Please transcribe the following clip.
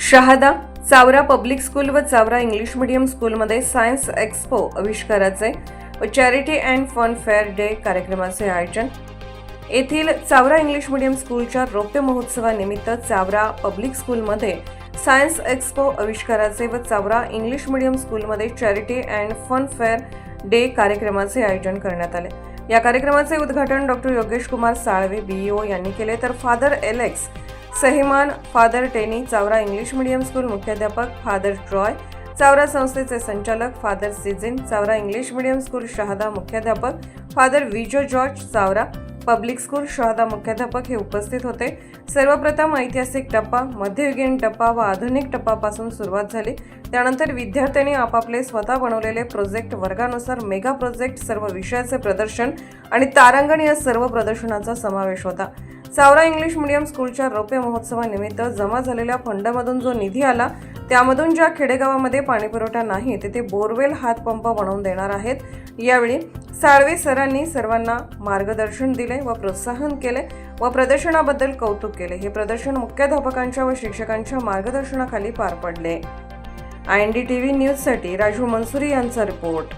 Shahada Chawra public school व Chavara English medium स्कूलमध्ये science expo आविष्काराचे व charity and fun fair day कार्यक्रमाचे आयोजन. येथील चावरा इंग्लिश मीडियम स्कूलच्या रौप्य महोत्सवानिमित्त चावरा पब्लिक स्कूलमध्ये सायन्स एक्स्पो आविष्काराचे व चावरा इंग्लिश मीडियम स्कूलमध्ये charity and fun fair day कार्यक्रमाचे आयोजन करण्यात आले. या कार्यक्रमाचे उद्घाटन डॉक्टर योगेश कुमार साळवे बीईओ यांनी केले. तर father Alex सहिमान father Tenny Chavara English medium school मुख्याध्यापक फादर ट्रॉय चावरा संस्थेचे संचालक father Sijin Chavara English medium school Shahada मुख्याध्यापक father Vijo George Chavara public school Shahada मुख्याध्यापक हे उपस्थित होते. सर्वप्रथम ऐतिहासिक टप्पा मध्ययुगीन टप्पा व आधुनिक टप्पापासून सुरुवात झाली. त्यानंतर विद्यार्थ्यांनी आपापले स्वतः बनवलेले प्रोजेक्ट वर्गानुसार मेगा प्रोजेक्ट सर्व विषयाचे प्रदर्शन आणि तारांगण या सर्व प्रदर्शनाचा समावेश होता. सावरा इंग्लिश मीडियम स्कूलच्या रौप्य महोत्सवानिमित्त जमा झालेल्या फंडामधून जो निधी आला त्यामधून ज्या खेडेगावामध्ये पाणीपुरवठा नाही तेथे बोरवेल हातपंप बनवून देणार आहेत. यावेळी साळवे सरांनी सर्वांना मार्गदर्शन दिले व प्रोत्साहन केले व प्रदर्शनाबद्दल कौतुक केले. हे प्रदर्शन मुख्याध्यापकांच्या व शिक्षकांच्या मार्गदर्शनाखाली पार पडले. I N D T V न्यूजसाठी राजू मनसुरी यांचा रिपोर्ट.